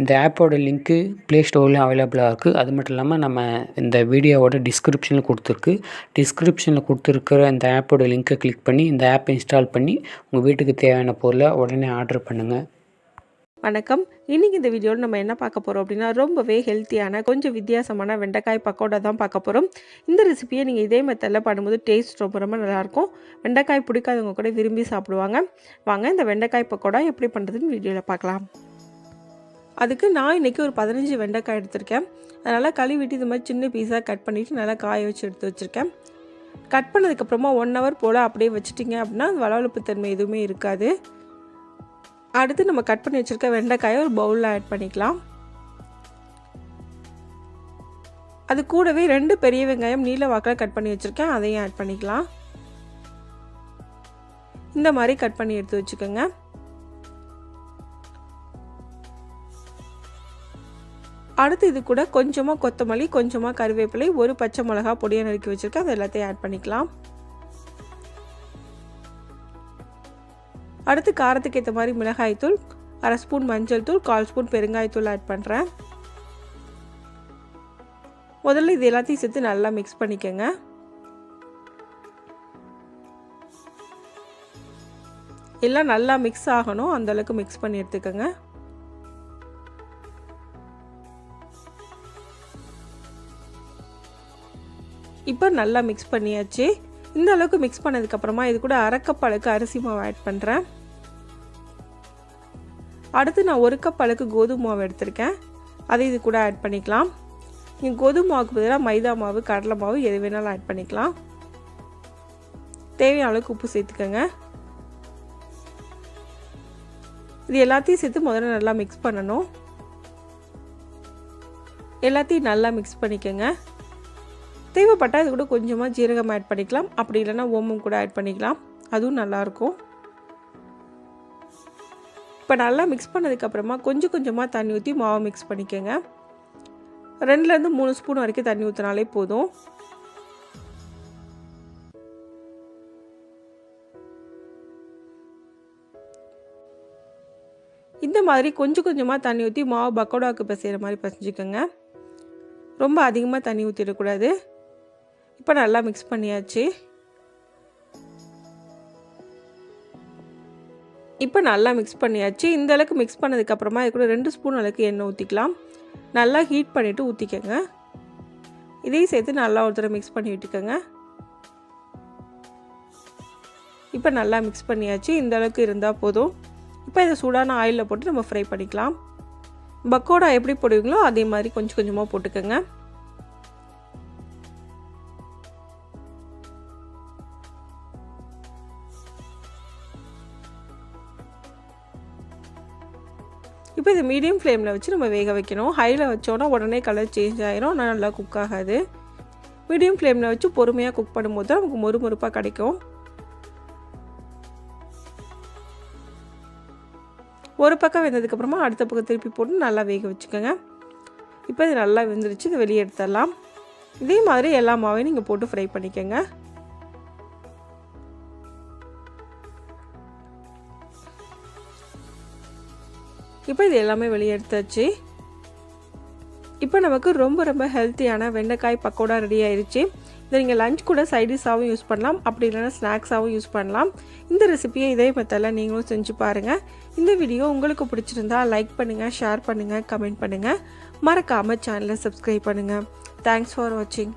இந்த ஆப்போட link play ஸ்டோர்லேயும் அவைலபிளாக இருக்குது அது மட்டும் இல்லாமல் நம்ம இந்த வீடியோவோட டிஸ்கிரிப்ஷனில் கொடுத்துருக்கு. டிஸ்கிரிப்ஷனில் கொடுத்துருக்கிற இந்த ஆப்போட லிங்க்கை கிளிக் பண்ணி இந்த ஆப்பை இன்ஸ்டால் பண்ணி உங்கள் வீட்டுக்கு தேவையான பொருளை உடனே ஆர்டர் பண்ணுங்கள் வணக்கம். இன்னைக்கு இந்த வீடியோவில் நம்ம என்ன பார்க்க போகிறோம் அப்படின்னா ரொம்பவே ஹெல்த்தியான கொஞ்சம் வித்தியாசமான வெண்டைக்காய் பக்கோடா தான் பார்க்க போகிறோம் இந்த ரெசிபியை நீங்கள் இதே மெத்தடில் பண்ணும்போது டேஸ்ட் ரொம்ப ரொம்ப நல்லாயிருக்கும். வெண்டைக்காய் பிடிக்காதவங்க கூட விரும்பி சாப்பிடுவாங்க. வாங்க இந்த வெண்டைக்காய் பக்கோடா எப்படி பண்ணுறதுன்னு வீடியோவில் பார்க்கலாம். அதுக்கு நான் இன்றைக்கி ஒரு பதினஞ்சு வெண்டைக்காய் எடுத்திருக்கேன். அதனால் கழுவிட்டு இது மாதிரி சின்ன பீஸாக கட் பண்ணிவிட்டு நல்லா காய வச்சு எடுத்து வச்சுருக்கேன். கட் பண்ணதுக்கப்புறமா ஒன் ஹவர் போல் அப்படியே வச்சுட்டிங்க அப்படின்னா வளவளப்பு தன்மை எதுவுமே இருக்காது. அடுத்து நம்ம கட் பண்ணி வச்சுருக்க வெண்டைக்காயை ஒரு பவுலில் ஆட் பண்ணிக்கலாம். அது கூடவே ரெண்டு பெரிய வெங்காயம் நீல வாக்கில் கட் பண்ணி வச்சுருக்கேன். அதையும் ஆட் பண்ணிக்கலாம். இந்த மாதிரி கட் பண்ணி எடுத்து வச்சுக்கோங்க. அடுத்து இது கூட கொஞ்சமாக கொத்தமல்லி கொஞ்சமாக கருவேப்பிலை ஒரு பச்சை மிளகா பொடியை நறுக்கி வச்சுருக்கேன். அது எல்லாத்தையும் ஆட் பண்ணிக்கலாம். அடுத்து காரத்துக்கு ஏற்ற மாதிரி மிளகாய்த்தூள் அரை ஸ்பூன் மஞ்சள் தூள் கால் ஸ்பூன் பெருங்காயத்தூள் ஆட் பண்ணுறேன் முதல்ல இது எல்லாத்தையும் சேர்த்து நல்லா மிக்ஸ் பண்ணிக்கோங்க. எல்லாம் நல்லா மிக்ஸ் ஆகணும். அந்தளவுக்கு மிக்ஸ் பண்ணி எடுத்துக்கோங்க. இப்போ நல்லா மிக்ஸ் பண்ணியாச்சு. இந்த அளவுக்கு மிக்ஸ் பண்ணதுக்கப்புறமா இது கூட அரைக்கப் அளவுக்கு அரிசி மாவு ஆட் பண்ணுறேன் அடுத்து நான் ஒரு கப் அளவுக்கு கோதுமை மாவு எடுத்திருக்கேன். அதை இது கூட ஆட் பண்ணிக்கலாம். நீங்கள் கோதுமை மாவுக்கு பதிலாக மைதா மாவு கடலை மாவு எது வேணாலும் ஆட் பண்ணிக்கலாம். தேவையான அளவுக்கு உப்பு சேர்த்துக்கோங்க. இது எல்லாத்தையும் சேர்த்து முதல்ல நல்லா மிக்ஸ் பண்ணணும். எல்லாத்தையும் நல்லா மிக்ஸ் பண்ணிக்கோங்க. தேவைப்பட்டால் இது கூட கொஞ்சமாக ஜீரகம் ஆட் பண்ணிக்கலாம். அப்படி இல்லைன்னா ஓமம் கூட ஆட் பண்ணிக்கலாம். அதுவும் நல்லாயிருக்கும். இப்போ நல்லா மிக்ஸ் பண்ணதுக்கப்புறமா கொஞ்சம் கொஞ்சமாக தண்ணி ஊற்றி மாவை மிக்ஸ் பண்ணிக்கோங்க. ரெண்டுலேருந்து மூணு ஸ்பூன் வரைக்கும் தண்ணி ஊற்றினாலே போதும். இந்த மாதிரி கொஞ்சம் கொஞ்சமாக தண்ணி ஊற்றி மாவு பக்கோடாவுக்கு பசைகிற மாதிரி பசைஞ்சிக்கோங்க. ரொம்ப அதிகமாக தண்ணி ஊற்றிடக்கூடாது இப்போ நல்லா மிக்ஸ் பண்ணியாச்சு. இப்போ நல்லா மிக்ஸ் பண்ணியாச்சு. இந்த அளவுக்கு மிக்ஸ் பண்ணதுக்கப்புறமா இது கூட ரெண்டு ஸ்பூன் அளவுக்கு எண்ணெய் ஊற்றிக்கலாம் நல்லா ஹீட் பண்ணிவிட்டு ஊற்றிக்கோங்க இதையும் சேர்த்து நல்லா ஒரு தடவை மிக்ஸ் பண்ணி விட்டுக்கோங்க. இப்போ நல்லா மிக்ஸ் பண்ணியாச்சு. இந்த அளவுக்கு இருந்தால் போதும். இப்போ இதை சூடான ஆயிலில் போட்டு நம்ம ஃப்ரை பண்ணிக்கலாம். பக்கோடா எப்படி போடுவீங்களோ அதே மாதிரி கொஞ்சம் கொஞ்சமாக போட்டுக்கோங்க. இப்போ இது மீடியம் ஃப்ளேமில் வச்சு நம்ம வேக வைக்கணும். ஹையில் வச்சோன்னா உடனே கலர் சேஞ்ச் ஆகிரும் ஆனால் நல்லா குக் ஆகாது. மீடியம் ஃப்ளேமில் வச்சு பொறுமையாக குக் பண்ணும்போது தான் நமக்கு மொறு மொறுப்பாக கிடைக்கும். ஒரு பக்கம் வெந்ததுக்கப்புறமா அடுத்த பக்கம் திருப்பி போட்டு நல்லா வேக வச்சுக்கோங்க. இப்போ இது நல்லா வெந்துருச்சு. இதை வெளியே எடுத்துடலாம். இதே மாதிரி எல்லா மாவையும் நீங்கள் போட்டு ஃப்ரை பண்ணிக்கோங்க. இப்போ இது எல்லாமே வெளியே எடுத்தாச்சு இப்போ நமக்கு ரொம்ப ரொம்ப ஹெல்த்தியான வெண்டைக்காய் பக்கோடா ரெடி ஆயிடுச்சு இதை நீங்கள் லஞ்ச் கூட சைடிஷாகவும் யூஸ் பண்ணலாம். அப்படி இல்லைனா ஸ்நாக்ஸாகவும் யூஸ் பண்ணலாம். இந்த ரெசிபியை இதே மெத்தடில் நீங்களும் செஞ்சு பாருங்கள் இந்த வீடியோ உங்களுக்கு பிடிச்சிருந்தா லைக் பண்ணுங்கள் ஷேர் பண்ணுங்கள் கமெண்ட் பண்ணுங்கள் மறக்காமல் சேனலை சப்ஸ்கிரைப் பண்ணுங்கள் தேங்க்ஸ் ஃபார் வாட்சிங்